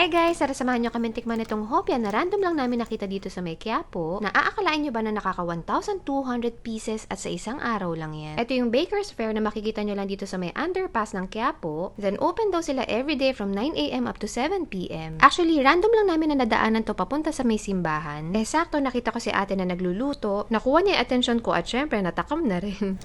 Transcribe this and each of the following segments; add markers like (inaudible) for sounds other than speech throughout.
Hi guys! Tara samahan nyo kami tikman itong hopya na random lang namin nakita dito sa may Quiapo. Naaakalain nyo ba na nakaka 1,200 pieces at sa isang araw lang yan? Ito yung Baker's Fair na makikita nyo lang dito sa may underpass ng Quiapo. Then open daw sila everyday from 9am up to 7pm. Actually, random lang namin na nadaanan to papunta sa may simbahan. Eh sakto nakita ko si ate na nagluluto. Nakuha niya yung attention ko at syempre natakam na rin.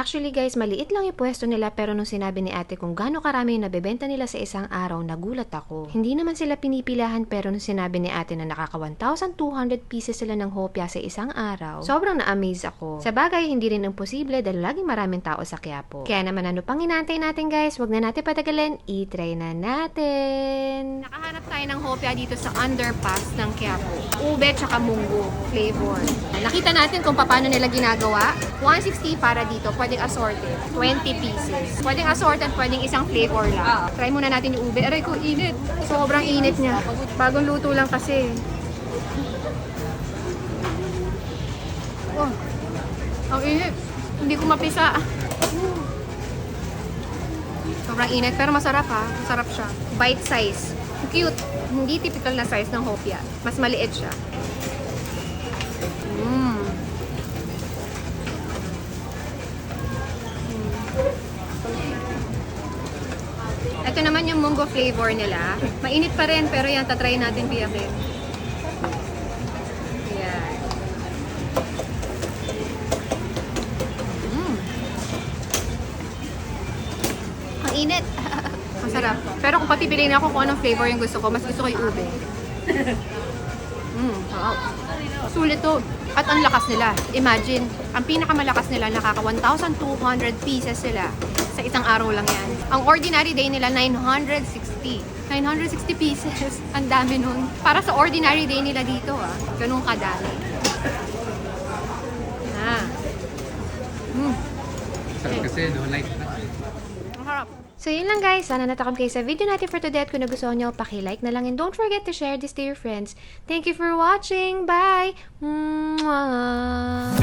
Actually guys, maliit lang yung pwesto nila pero nung sinabi ni ate kung gaano karami yung nabebenta nila sa isang araw, nagulat ako. Hindi naman sila pinipilahan pero nung sinabi ni ate na nakaka 1,200 pieces sila ng hopya sa isang araw, sobrang na-amaze ako. Sa bagay, hindi rin imposible dahil laging maraming tao sa Quiapo. Kaya naman ano pang inantay natin guys, wag na natin patagalin, i-try na natin. Nakahanap tayo ng hopya dito sa underpass ng Quiapo. Ube tsaka munggo flavor. Nakita natin kung paano nila ginagawa. 160 para dito, pwedeng assorted. 20 pieces. Pwedeng assorted, pwedeng isang flavor lang. Try muna natin yung ube. Aray ko, init. Sobrang init niya. Bagong luto lang kasi. Oh, ang init. Hindi ko mapisa. Sobrang init, pero masarap ha. Masarap siya. Bite size. Cute. Hindi typical na size ng hopya. Mas maliit siya. Mmm. Ito naman yung munggo flavor nila. Mainit pa rin, pero yan, tatry natin piyakin. Yan. Mm. Ang init. (laughs) Masarap. Pero kung papipiliin ako kung anong flavor yung gusto ko, mas gusto ko yung ube. (laughs) Mm, wow. Sulit to. At ang lakas nila. Imagine, ang pinakamalakas nila, nakaka 1,200 pieces sila. Sa isang araw lang yan. Ang ordinary day nila, 960. 960 pieces. (laughs) Ang dami nun. Para sa ordinary day nila dito, ah. Ganun kadami. Ah. Mm. Sarap kasi, no? Light na. Ang harap. So yun lang guys, sana natakam kayo sa video natin for today at kung nagustuhan nyo, paki-like na lang and don't forget to share this to your friends. Thank you for watching! Bye! Mwah!